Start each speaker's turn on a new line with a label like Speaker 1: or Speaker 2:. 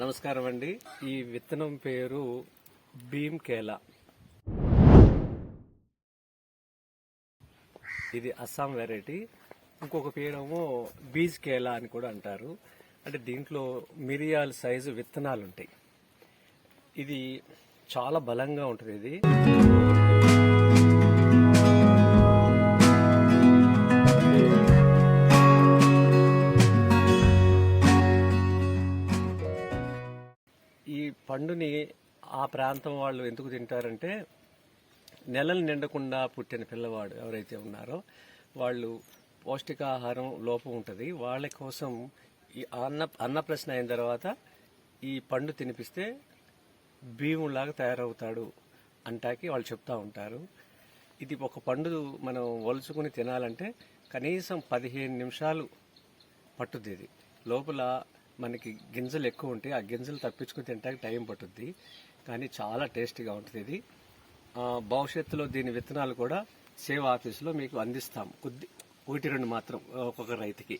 Speaker 1: నమస్కారం అండి ఈ విత్తనం పేరు భీమ్ కేలా. ఇది అస్సాం వెరైటీ. ఇంకొక పేరేమో బీజ్ కేలా అని కూడా అంటారు. అంటే దీంట్లో మిరియాల సైజు విత్తనాలు ఉంటాయి ఇది చాలా బలంగా ఉంటుంది ఇది. ఈ పండుని ఆ ప్రాంతం వాళ్ళు ఎందుకు తింటారంటే నెలలు నిండకుండా పుట్టిన పిల్లవాడు ఎవరైతే ఉన్నారో వాళ్ళు పౌష్టికాహారం లోపం ఉంటుంది. వాళ్ళ కోసం ఈ అన్న అన్నప్రశ్న అయిన తర్వాత ఈ పండు తినిపిస్తే భీములాగా తయారవుతాడు అంటాకి వాళ్ళు చెప్తా ఉంటారు. ఇది ఒక పండు మనం ఒలుచుకుని తినాలంటే కనీసం పదిహేను నిమిషాలు పట్టుద్ది ఇది. లోపల మనకి గింజలు ఎక్కువ ఉంటాయి. ఆ గింజలు తప్పించుకుని తింటానికి టైం పట్టుద్ది. కానీ చాలా టేస్టీగా ఉంటుంది ఇది. భవిష్యత్తులో దీని విత్తనాలు కూడా సేవ్ ఆఫీసులో మీకు అందిస్తాం. కొద్ది ఒకటి రెండు మాత్రం ఒక్కొక్క రైతుకి.